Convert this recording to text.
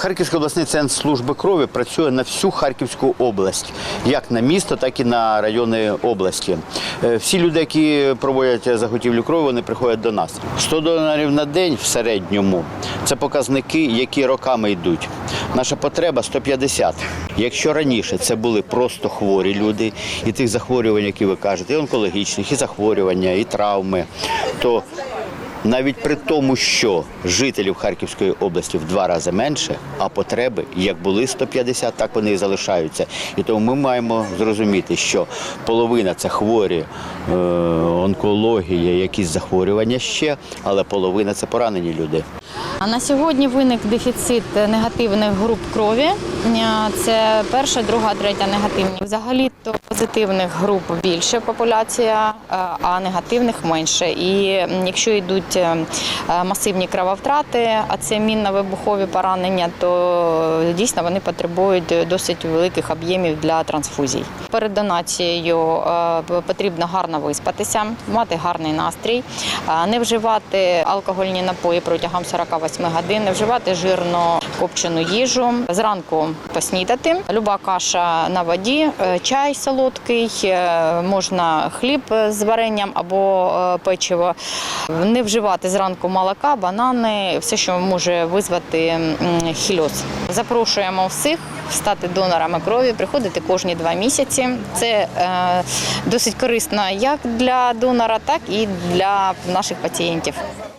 Харківський обласний центр служби крові працює на всю Харківську область, як на місто, так і на райони області. Е, Всі люди, які проводять заготівлю крові, вони приходять до нас. 100 донорів на день в середньому це показники, які роками йдуть. Наша потреба 150. Якщо раніше це були просто хворі люди, і тих захворювань, які ви кажете, і онкологічних, і захворювання, і травми, то навіть при тому, що жителів Харківської області в два рази менше, а потреби як були 150, так вони і залишаються. І тому ми маємо зрозуміти, що половина це хворі, е, онкологія, якісь захворювання ще, але половина це поранені люди. А на сьогодні виник дефіцит негативних груп крові. Е, Це перша, друга, третя негативні. Взагалі то позитивних груп більше популяція, е, а негативних менше. І якщо йдуть е, е, масивні крововтрати, а це мінно-вибухові поранення, то дійсно вони потребують досить великих об'ємів для трансфузій. Перед донацією е, потрібно гарно виспатися, мати гарний настрій, е, не вживати алкогольні напої протягом 48 годин, не вживати жирно копчену їжу. Зранку поснідати. Люба каша на воді, е, чай солодкий, е, можна хліб з варенням або е, печиво. Не вживати зранку молока, банани, все, що може визвати хільоз. Запрошуємо всіх стати донорами крові, приходити кожні два місяці. Це е, досить корисно як для донора, так і для наших пацієнтів.